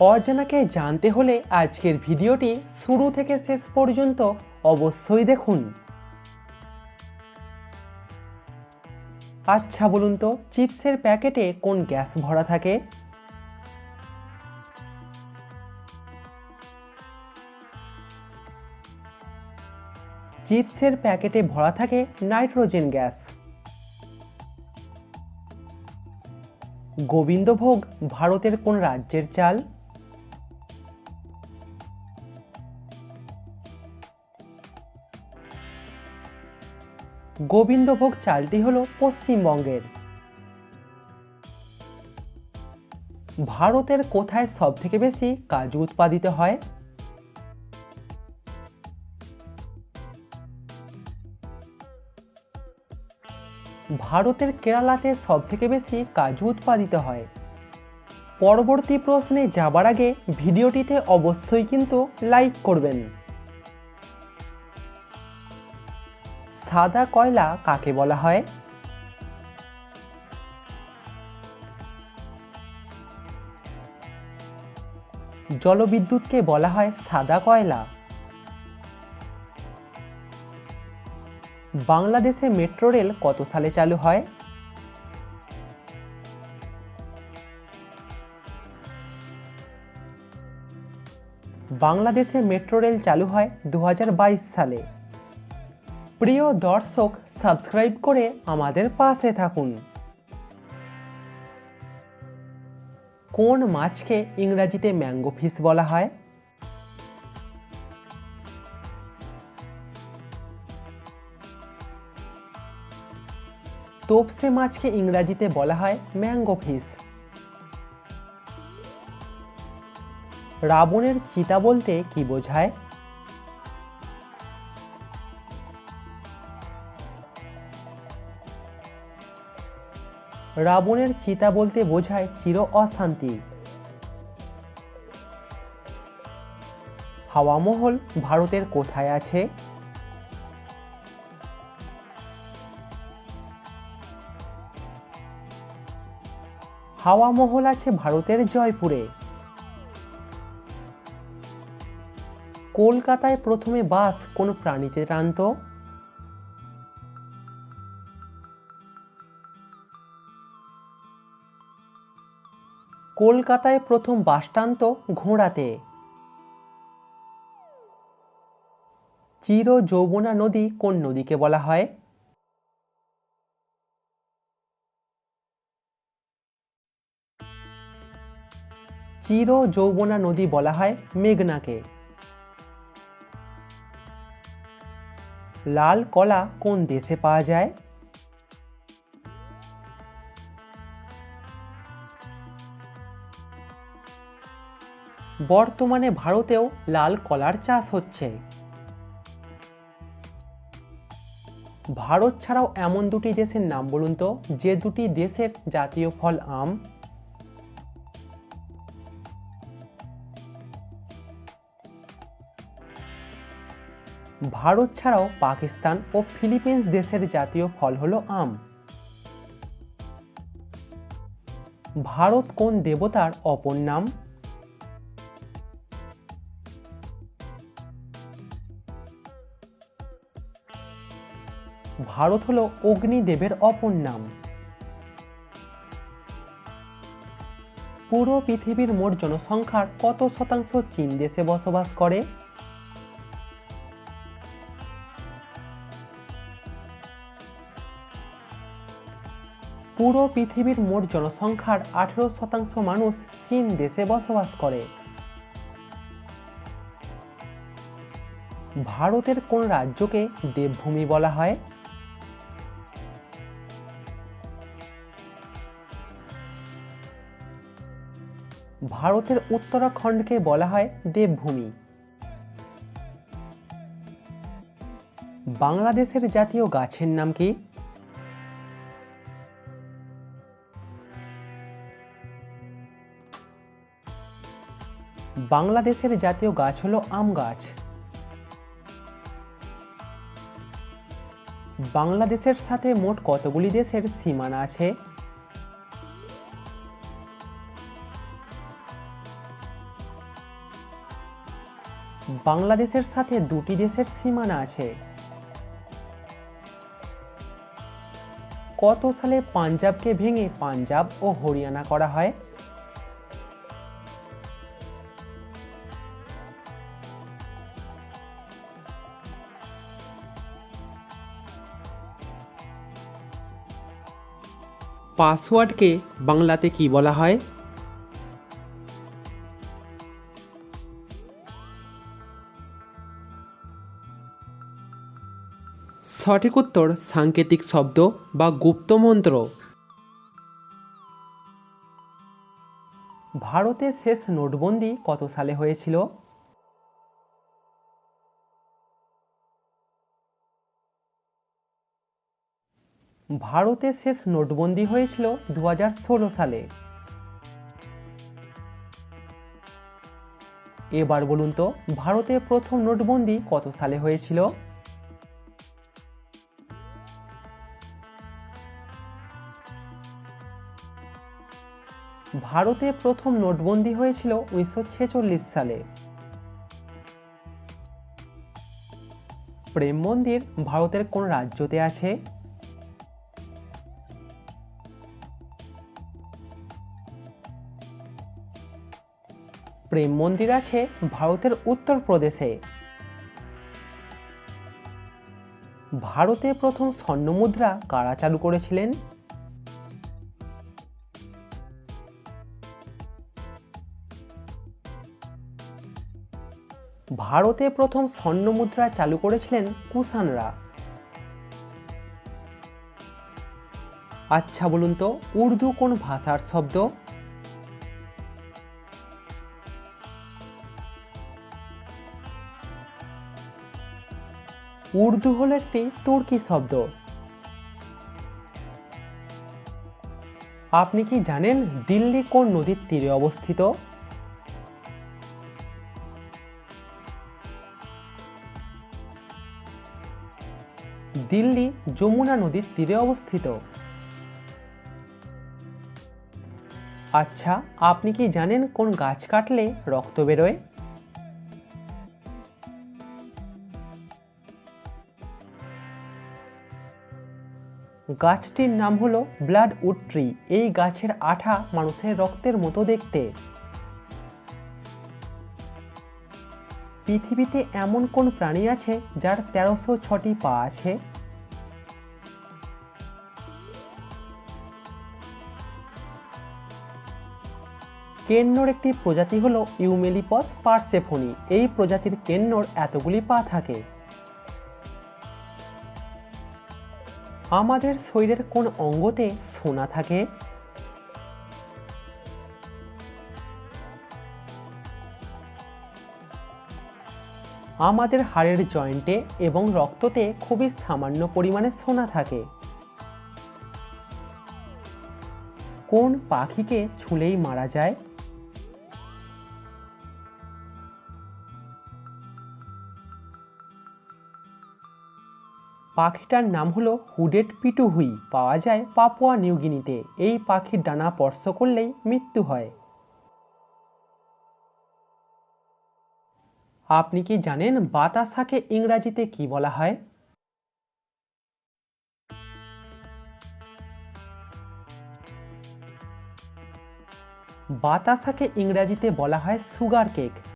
অজানাকে জানতে হলে আজকের ভিডিওটি শুরু থেকে শেষ পর্যন্ত অবশ্যই দেখুন। আচ্ছা বলুন তো, চিপসের প্যাকেটে কোন গ্যাস ভরা থাকে? চিপসের প্যাকেটে ভরা থাকে নাইট্রোজেন গ্যাস। গোবিন্দভোগ ভারতের কোন রাজ্যের চাল? গোবিন্দভোগ চালটি হল পশ্চিমবঙ্গের। ভারতের কোথায় সবথেকে বেশি কাজু উৎপাদিত হয়? ভারতের কেরালাতে সবথেকে বেশি কাজু উৎপাদিত হয়। পরবর্তী প্রশ্নে যাবার আগে ভিডিওটিতে অবশ্যই কিন্তু লাইক করবেন। সাদা কয়লা কাকে বলা হয়? জলবিদ্যুৎকে বলা হয় সাদা কয়লা। বাংলাদেশে মেট্রো রেল কত সালে চালু হয়? বাংলাদেশে মেট্রো রেল চালু হয় দু হাজার বাইশ সালে। প্রিয় দর্শক সাবস্ক্রাইব করে আমাদের পাশে থাকুন। কোন মাছকে ইংরাজিতে ম্যাঙ্গো ফিশ বলা হয়? তোপসে মাছকে ইংরাজিতে বলা হয় ম্যাঙ্গো ফিশ রাবণের চিতা বলতে কি বোঝায়? রাবণের চিতা বলতে বোঝায় চির অশান্তি। হাওয়ামহল ভারতের কোথায় আছে? হাওয়া মহল আছে ভারতের জয়পুরে। কলকাতায় প্রথমে বাস, কোন প্রাণীতে টানত কলকাতায় প্রথম বাস ঘোড়াতে। চির যৌবনা নদী কোন নদীকে বলা হয়? চির যৌবনা নদী বলা হয় মেঘনাকে। লাল কলা কোন দেশে পাওয়া যায়? বর্তমানে ভারতেও লাল কলার চাষ হচ্ছে। ভারত ছাড়াও এমন দুটি দেশের নাম বলুন তো, যে দুটি দেশের জাতীয় ফল আম। ভারত ছাড়াও পাকিস্তান ও ফিলিপিন্স দেশের জাতীয় ফল হলো আম। ভারত কোন দেবতার অপর নাম? ভারত হল অগ্নিদেবের অপর নাম। পুরো পৃথিবীর মোট জনসংখ্যার কত শতাংশ চীন দেশে বসবাস করে? পুরো পৃথিবীর মোট জনসংখ্যার আঠেরো শতাংশ মানুষ চীন দেশে বসবাস করে। ভারতের কোন রাজ্যকে দেবভূমি বলা হয়? ভারতের উত্তরাখণ্ডকে বলা হয় দেবভূমি। বাংলাদেশের জাতীয় গাছের নাম কি? বাংলাদেশের জাতীয় গাছ হলো আম গাছ। বাংলাদেশের সাথে মোট কতগুলি দেশের সীমানা আছে? বাংলাদেশের সাথে দুটি দেশের সীমানা আছে। কত সালে পাঞ্জাবকে ভেঙে পাঞ্জাব ও হরিয়ানা করা হয়? পাসওয়ার্ডকে বাংলাতে কি বলা হয়? সঠিক উত্তর সাংকেতিক শব্দ বা গুপ্ত মন্ত্র। ভারতে শেষ নোটবন্দি কত সালে হয়েছিল? ভারতে শেষ নোটবন্দি হয়েছিল দু হাজার ষোলো সালে। এবার বলুন তো, ভারতে প্রথম নোটবন্দি কত সালে হয়েছিল? ভারতে প্রথম নোটবন্দি হয়েছিল উনিশশো ছেচল্লিশ সালে। প্রেম মন্দির ভারতের কোন রাজ্যতে আছে? প্রেম মন্দির আছে ভারতের উত্তরপ্রদেশে। ভারতে প্রথম স্বর্ণমুদ্রা কারা চালু করেছিলেন? ভারতে প্রথম স্বর্ণ মুদ্রা চালু করেছিলেন কুষাণরা। আচ্ছা বলুন তো, উর্দু কোন ভাষার শব্দ? উর্দু হলো একটি তুর্কি শব্দ। আপনি কি জানেন দিল্লি কোন নদীর তীরে অবস্থিত? দিল্লি যমুনা নদীর তীরে অবস্থিত। আচ্ছা আপনি কি জানেন কোন গাছ কাটলে রক্ত বেরোয়? গাছটির নাম হলো ব্লাড উড ট্রি এই গাছের আঠা মানুষের রক্তের মতো দেখতে। পৃথিবীতে এমন কোন প্রাণী আছে যার তেরোশো ছটি পা আছে? কেন্নর একটি প্রজাতি হলো ইউমেলিপস পার্সেফোনি। এই প্রজাতির কেন্নর এতগুলি পা থাকে। আমাদের শরীরের কোন অঙ্গতে সোনা থাকে? আমাদের হাড়ের জয়েন্টে এবং রক্ততে খুবই সামান্য পরিমাণে সোনা থাকে। কোন পাখিকে ছুলেই মারা যায়? পাখিটার নাম হলো হুডেড পিটুহুই। পাওয়া যায় পাপুয়া নিউগিনিতে এই পাখির ডানা স্পর্শ করলেই মৃত্যু হয়। আপনি কি জানেন বাতাসাকে ইংরাজিতে কি বলা হয়? বাতাসাকে ইংরাজিতে বলা হয় সুগার কেক।